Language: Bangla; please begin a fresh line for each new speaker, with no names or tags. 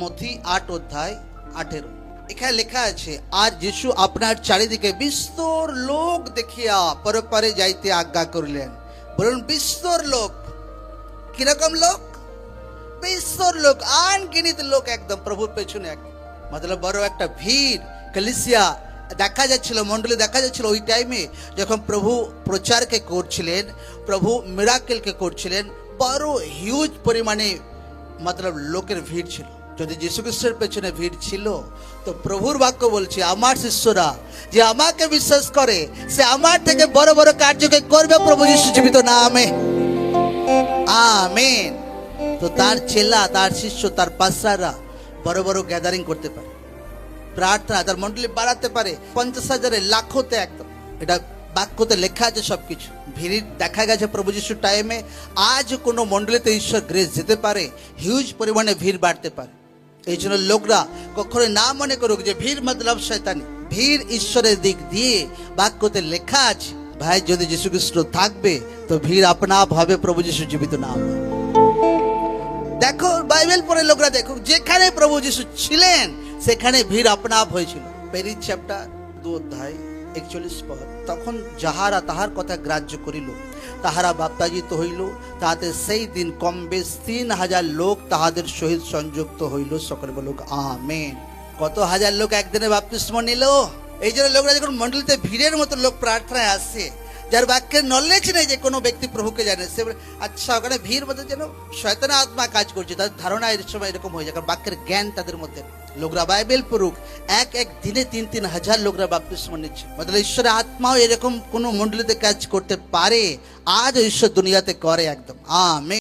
মথি আট অধ্যায় আঠেরো। এখানে লেখা আছে, আর যিশু আপনার চারিদিকে বিস্তর লোক দেখিয়া পরপারে যাইতে আজ্ঞা করিলেন। বলুন, বিস্তর লোক? কীরকম লোক? বিস্তর লোক, আনগিনিত লোক একদম, প্রভুর পেছনে একদম মতলব বড় একটা ভিড়, কলিসিয়া দেখা যাচ্ছিল মন্ডলী দেখা যাচ্ছিল ওই টাইমে যখন প্রভু প্রচারকে করছিলেন, প্রভু মিরাকেলকে করছিলেন, বড় হিউজ পরিমাণে মতলব লোকের ভিড় ছিল। যদি যীশু খ্রিস্টের পেছনে ভিড় ছিল, তো প্রভুর বাক্য বলছে, আমার শিষ্যরা যে আমাকে বিশ্বাস করে, সে আমার থেকে বড় বড় কার্যকে করবে প্রভু যীশু জীবিত নামে আমেন। তো তার ছেলা, তার শিষ্য, তার পাশারা বড় বড় গ্যাদারিং করতে পারে। প্রার্থনা, তার মন্ডলী বাড়াতে পারে। পঞ্চাশ হাজারে, লাখোতে একদম। এটা বাক্যতে লেখা আছে সব কিছু ভিড় দেখা গেছে প্রভু যিশুর টাইমে আজ কোনো মন্ডলীতে ঈশ্বর গ্রেস যেতে পারে হিউজ পরিমাণে ভিড় বাড়তে পারে। এই জন্য লোকরা কখনো না মনে করুক যে ভিড় মতলব শয়তানি। ভিড় ঈশ্বরের দিক দিয়ে বাক্যতে লেখা আছে, ভাই, যদি যীশু খ্রিস্ট থাকবে, তো ভিড় আপনা আপ হবে প্রভু যিশু জীবিত নাম। দেখো, বাইবেল পড়ে লোকরা দেখো যেখানে প্রভু যিশু ছিলেন, সেখানে ভিড় আপনা আপ হয়েছিল। পেরিস চ্যাপ্টার, দু অধ্যায়। একচল্লিশ পদ। তখন যাহারা তাহার কথা গ্রাহ্য করিল, তাহারা বাপ্তাজিত হইল, তাহাতে সেই দিন কম বেশ তিন হাজার লোক তাহাদের সহিত সংযুক্ত হইল সকল বলুক, আমেন। কত হাজার লোক একদিনে বাপ্তিস্ম নিল? এই জন্য লোকরা যখন মন্ডলীতে ভিড়ের মতো লোক প্রার্থনায় আসে যার বাক্যের নলেজ নেই যে কোনো ব্যক্তি প্রভুকে জানে, সে আচ্ছা ওখানে ভিড় মধ্যে যেন শয়তানা আত্মা কাজ করছে। তাদের ধারণা এর সময় এরকম হয়ে যায়, কারণ বাক্যের জ্ঞান তাদের মধ্যে। লোকরা বাইবেল পড়ুক, এক এক দিনে তিন তিন হাজার লোকরা বাপ্তিস্ম নিচ্ছে। মতলব ঈশ্বরের আত্মাও এরকম কোনো মন্ডলীতে কাজ করতে পারে আজ ঈশ্বর দুনিয়াতে করে একদম। আমেন।